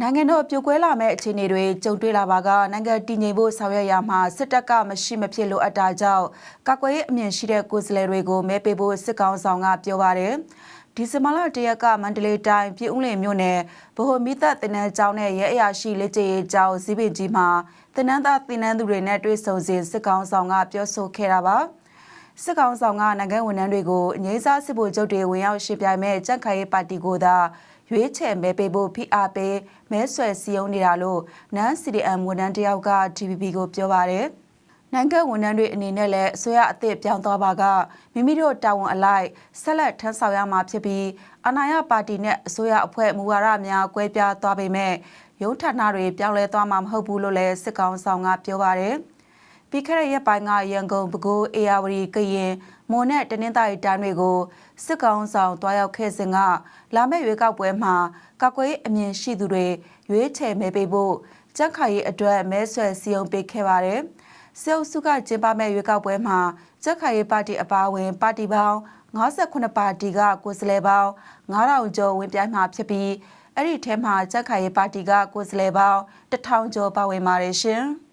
နိုင်ငံတော်ပြိုကွဲလာမဲ့အခြေအနေတွေကြုံတွေ့လာပါကနိုင်ငံတည်ငြိမ်ဖို့ဆောင်ရွက်ရမှာစစ်တပ်ကမရှိမဖြစ်လိုအပ်တာကြောင့်ကာကွယ်ရေးအမြင်ရှိတဲ့ကိုယ်စားလှယ်တွေကိုမဲပေးဖို့စစ်ကောင်ဆောင်ကပြောပါတယ်ဒီဇင်ဘာလတရက်ကမန္တလေးတိုင်းပြည်ဦးလင်မြို့နယ်ဗဟိုမိသက်တင်နန်းကျောင်းနဲ့ရဲအရာရှိလက်ကျရေးကျောင်းစီးပင်ကြီးမှာတင်နန်းသားတင်နန်းသူတွေနဲ့တွေ့ဆုံစဉ်စစ်ကောင်ဆောင်ကပြောဆိုခဲ့တာပါ စစ်ကောင်ဆောင်ကနိုင်ငံဝန်ထမ်းတွေကိုအငိမ့်စားစစ်ဗိုလ်ချုပ်တွေဝင်ရောက်ရှင်းပြိုင်မဲ့ကြက်ခိုင်ရေးပါတီကိုသာရွေးချယ်မဲပေးဖို့ဖိအားပေးမဲဆွယ်စည်းရုံးနေတာလို့နန်း CDM ဝန်ထမ်းတယောက်က TVB ကိုပြောပါတယ်။နိုင်ငံဝန်ထမ်းတွေအနေနဲ့လည်းအစိုးရအသစ်ပြောင်းသွားပါကမိမိတို့တာဝန်အလိုက်ဆက်လက်ထမ်းဆောင်ရမှာဖြစ်ပြီးအနာရပါတီနဲ့အစိုးရအဖွဲ့မူဝါဒများကွဲပြားသွားပေမဲ့ရုံးဌာနတွေပြောင်းလဲသွားမှာမဟုတ်ဘူးလို့လည်းစစ်ကောင်ဆောင်ကပြောပါတယ်။ ပြီးခဲ့တဲ့ရက်ပိုင်းကရန်ကုန်ပဲခူးအေယာဝတီကရင်မွန်နဲ့တနင်္သာရီတိုင်းတွေကိုစစ်ကောင်ဆောင်တွားရောက်ခဲ့စဉ်ကလာမယ့်ရွေးကောက်ပွဲမှာကောက်ကွေးအမြင်ရှိသူတွေရွေးချယ်မဲပေးဖို့ကြက်ခိုင်ရေးအတွက်မဲဆွယ်စည်းရုံးပေးခဲ့ပါတယ်။စေအုပ်စုကကျင်းပမဲ့ရွေးကောက်ပွဲမှာကြက်ခိုင်ရေးပါတီအပါအဝင် ပါတီပေါင်း58ပါတီကကိုယ်စားလှယ်ပေါင်း9000ကျော်ဝင်ပြိုင်မှာဖြစ်ပြီးအဲ့ဒီထဲမှာကြက်ခိုင်ရေးပါတီကကိုယ်စားလှယ်ပေါင်း1000ကျော်ပါဝင်ပါတယ်ရှင်။